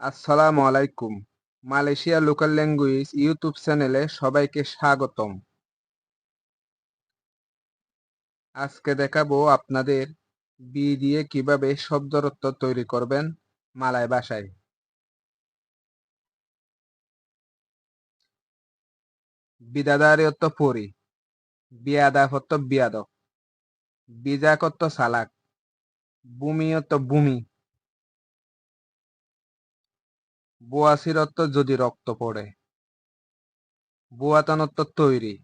আসসালামু আলাইকুম। Malaysia local language YouTube চ্যানেলে সবাইকে স্বাগতম। আজকে দেখাবো আপনাদের বি দিয়ে কীভাবে শব্দরত্ব তৈরি করবেন মালয় ভাষায়। বিদাদারিয়ত্ব পরি বিয়াদাফত্ব বিয়াদক বিজাকত্ব সালাক ভূমিয়ত্ব ভূমি বোয়াসিরত্ব যদি রক্ত পড়ে। বুয়াতানত্ব তৈরি।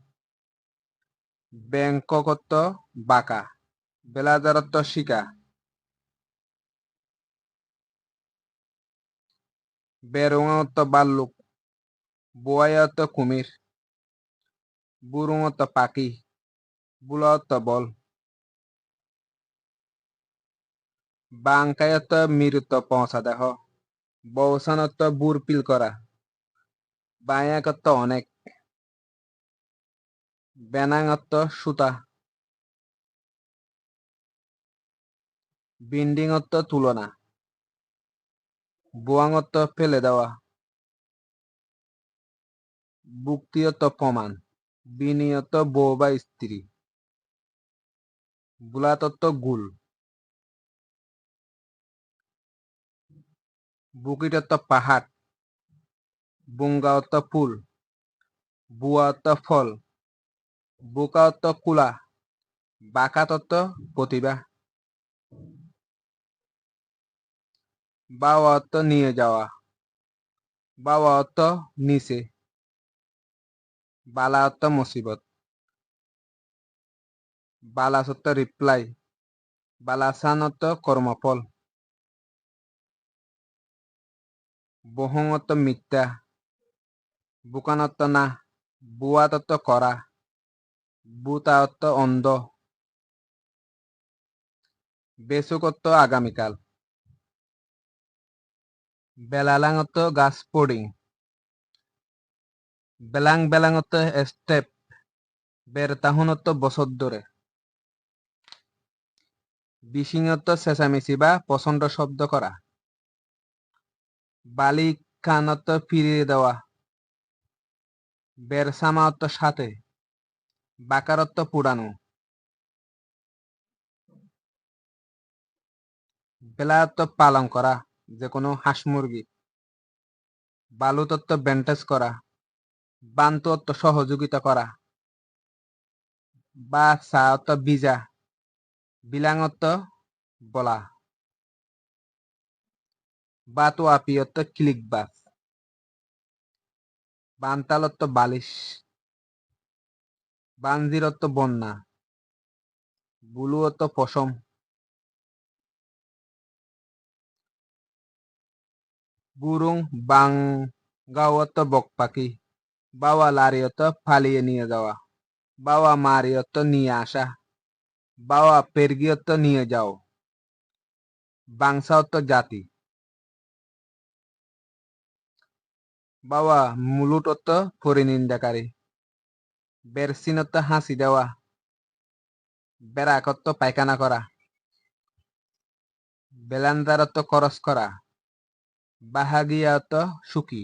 ব্যাংককত্ব বাঁকা। বেলাজারত্ব শিকা। বেরোঙত্ব বাল্লুক। বোয়ায়ত্ব কুমির। বুরুঙত্ব পাখি। বুলাত্ব বল। বাংকায়ত্ব মৃত পৌঁছা দেহ বৌসানত্ব বুরপিল করা। বায়াকত্ব অনেক। বেনাঙত্ব সুতা। বিন্ডিংত্ব তুলনা। বুয়াঙত্ব ফেলে দেওয়া। বুক্তিয়ত প্রমাণ। বিনিয়ত বউ বা স্ত্রী। বুলাতত্ব গুল। বুকিটত্ব পাহাড় বুঙ্গাওত ফুল, বুয়া বুয়াত ফল বুকাওত কুলা বাকাতত্ব প্রতিভা। বাওয়াত নিয়ে যাওয়া বাওয়াত নিচে বালাত মুসিবত। বালাসত্ব রিপ্লাই বালাসানত কর্মফল। বহঙত মিথ্যা বুকানত্ব না বুয়াতত্ব করা বুতায়ত্ত অন্ধ। বেসুকত্ব আগামীকাল। বেলালাঙত গাছ পড়িং বেলাং বেলাঙত স্টেপ বেরতাহুনত্ব বছর ধরে বিশিঙত চেঁচামেচি বা পছন্দ শব্দ করা বালিক খানত ফিরিয়ে দেওয়া। বেরসামাত্ম সাথে। বাকারত্ব পুরানো। বেলায়ত্ব পালন করা যে কোনো হাঁস মুরগি। বালুতত্ব ব্যান্টেজ করা। বান্তুত্ব সহযোগিতা করা। বা সায়ত্ব বিজা বিলাঙত্ব বলা। বাতু আপিয়ত্ব ক্লিক বাস বান্তালত্ব বালিশ। বানজিরত্ব বন্যা। বুলুয়ত্ব পশম। বুরুং বক পাখি বাবা লারিয়ত ফালিয়ে নিয়ে যাওয়া। বাবা মারিয়ত নিয়ে আসা। বাবা পেরগিয়ত নিয়ে যাও। বাংসাওত জাতি। বাবা মুলুটত্ব পরিনিন্দাকারী বেরসিনত্ব হাসি দেওয়া। বেড়াকত্ব পায়খানা করা। বেলান্দারত্ব করস করা। বাহাগিয়াত সুখী।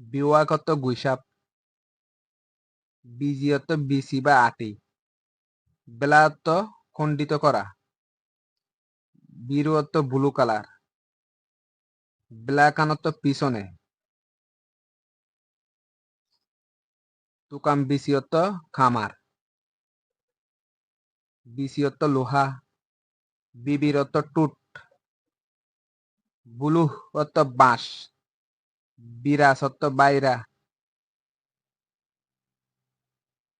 বিওয়াকত গুইসাপ। বিজিয়ত বিসি বা আটি। বেলায়ত্ত খণ্ডিত করা। বিরুয়ত্ত ব্লু কালার। ব্ল্যাকানত্ব পিছনে। তুকাম বিসিয়ত খামার। বিসিয়ত লোহা। বিবিরত টুট। বুলুহ অত বাঁশ। বিরাসত্ব বাইরা।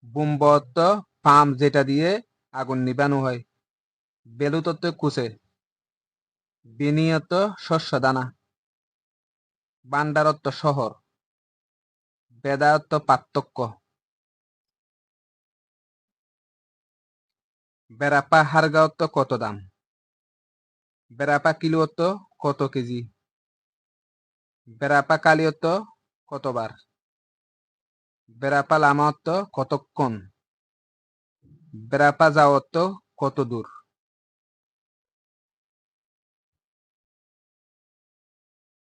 বুম্বত্ব পাম যেটা দিয়ে আগুন নিবানো হয়। বেলুতত্ব কুচে বিনিয়ত শস্য দানা। বান্ডারত্ব শহর বেদায়ত্ত পার্থক্য। বেড়াপা হারগাওত্ব কত দাম? বেড়াপা কিলোত্ব কত কেজি? বেড়াপা কালিয়ত্ব কতবার বেড়াপা লামাত্ব কতক্ষণ বেড়াপা যাওয়াত্ব কত দূর?